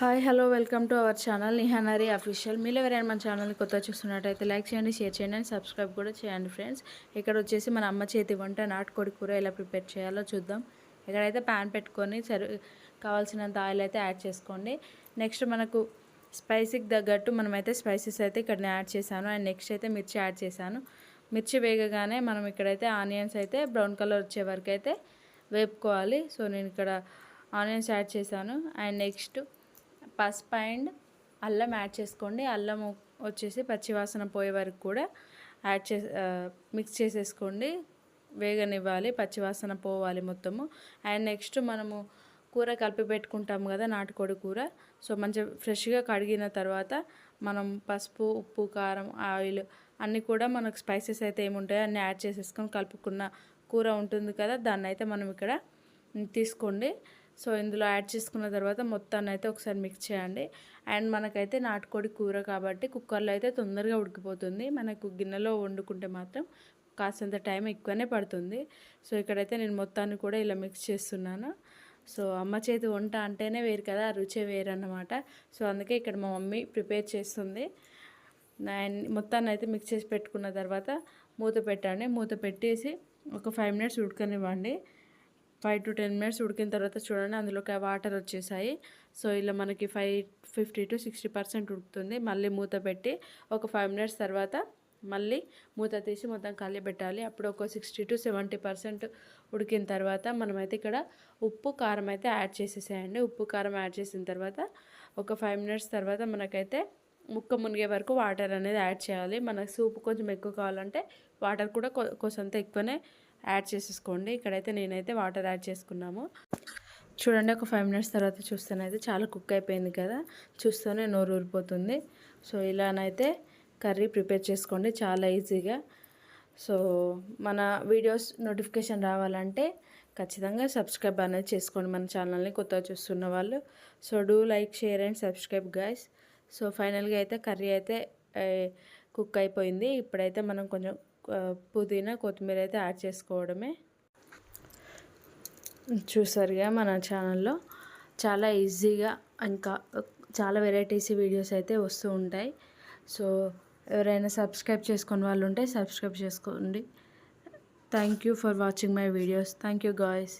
Hi hello welcome to our channel. నిహానరి official. మీరు ఎవరైనా మన ఛానల్ని కొత్త చూస్తున్నట్టయితే లైక్ చేయండి షేర్ చేయండి అండ్ సబ్స్క్రైబ్ కూడా చేయండి ఫ్రెండ్స్. ఇక్కడ వచ్చేసి మన అమ్మ చేతి వంట నాటుకోడి కూర ఎలా ప్రిపేర్ చేయాలో చూద్దాం. ఇక్కడైతే ప్యాన్ పెట్టుకొని సరి కావాల్సినంత ఆయిల్ అయితే యాడ్ చేసుకోండి. నెక్స్ట్ మనకు స్పైసీకి తగ్గట్టు మనమైతే స్పైసెస్ అయితే ఇక్కడ యాడ్ చేశాను. అండ్ నెక్స్ట్ అయితే మిర్చి యాడ్ చేశాను. మిర్చి వేగగానే మనం ఇక్కడైతే ఆనియన్స్ అయితే బ్రౌన్ కలర్ వచ్చే వరకు అయితే వేపుకోవాలి. సో నేను ఇక్కడ ఆనియన్స్ యాడ్ చేశాను. అండ్ నెక్స్ట్ పసుపు అండ్ అల్లం యాడ్ చేసుకోండి. అల్లం వచ్చేసి పచ్చివాసన పోయే వరకు కూడా యాడ్ చే మిక్స్ చేసేసుకోండి. వేగనివ్వాలి పచ్చివాసన పోవాలి మొత్తము. అండ్ నెక్స్ట్ మనము కూర కలిపి పెట్టుకుంటాము కదా నాటుకోడి కూర. సో మంచిగా ఫ్రెష్గా కడిగిన తర్వాత మనం పసుపు ఉప్పు కారం ఆయిల్ అన్నీ కూడా మనకు స్పైసెస్ అయితే ఏముంటాయో అన్నీ యాడ్ చేసేసుకొని కలుపుకున్న కూర ఉంటుంది కదా దాన్ని అయితే మనం ఇక్కడ తీసుకోండి. సో ఇందులో యాడ్ చేసుకున్న తర్వాత మొత్తాన్ని అయితే ఒకసారి మిక్స్ చేయండి. అండ్ మనకైతే నాటుకోడి కూర కాబట్టి కుక్కర్లో అయితే తొందరగా ఉడికిపోతుంది. మనకు గిన్నెలో వండుకుంటే మాత్రం కాసంత టైం ఎక్కువనే పడుతుంది. సో ఇక్కడైతే నేను మొత్తాన్ని కూడా ఇలా మిక్స్ చేస్తున్నాను. సో అమ్మ చేతి వంట అంటేనే వేరు కదా రుచే వేరు అన్నమాట. సో అందుకే ఇక్కడ మా మమ్మీ ప్రిపేర్ చేస్తుంది. అండ్ మొత్తాన్ని అయితే మిక్స్ చేసి పెట్టుకున్న తర్వాత మూత పెట్టండి. మూత పెట్టేసి ఒక ఫైవ్ మినిట్స్ ఉడకనివ్వండి. ఫైవ్ టు టెన్ మినిట్స్ ఉడికిన తర్వాత చూడండి అందులోకి వాటర్ వచ్చేసాయి. సో ఇలా మనకి five fifty to sixty percent ఉడుకుతుంది. మళ్ళీ మూత పెట్టి ఒక ఫైవ్ మినిట్స్ తర్వాత మళ్ళీ మూత తీసి మొత్తం కలిపి పెట్టాలి. అప్పుడు ఒక సిక్స్టీ టు సెవెంటీ పర్సెంట్ ఉడికిన తర్వాత మనమైతే ఇక్కడ ఉప్పు కారం అయితే యాడ్ చేసేసేయండి. ఉప్పు కారం యాడ్ చేసిన తర్వాత ఒక ఫైవ్ మినిట్స్ తర్వాత మనకైతే ముక్క మునిగే వరకు వాటర్ అనేది యాడ్ చేయాలి. మనకు సూప్ కొంచెం ఎక్కువ కావాలంటే వాటర్ కూడా కొంచెంత ఎక్కువనే యాడ్ చేసేసుకోండి. ఇక్కడైతే నేనైతే వాటర్ యాడ్ చేసుకున్నాము. చూడండి ఒక ఫైవ్ మినిట్స్ తర్వాత చూస్తేనైతే చాలా కుక్ అయిపోయింది కదా. చూస్తూనే నోరు ఊరిపోతుంది. సో ఇలానైతే కర్రీ ప్రిపేర్ చేసుకోండి చాలా ఈజీగా. సో మన వీడియోస్ నోటిఫికేషన్ రావాలంటే ఖచ్చితంగా సబ్స్క్రైబ్ అనేది చేసుకోండి మన ఛానల్ని కొత్తగా చూస్తున్న వాళ్ళు. So do like share and subscribe guys so ఫైనల్గా అయితే కర్రీ అయితే కుక్ అయిపోయింది. ఇప్పుడైతే మనం కొంచెం పుదీనా కొత్తిమీర అయితే యాడ్ చేసుకోవడమే. చూసారుగా మన ఛానల్లో చాలా ఈజీగా ఇంకా చాలా వెరైటీస్ వీడియోస్ అయితే వస్తూ ఉంటాయి. సో ఎవరైనా సబ్స్క్రైబ్ చేసుకుని వాళ్ళు ఉంటే సబ్స్క్రైబ్ చేసుకోండి. Thank you for watching my videos. Thank you guys.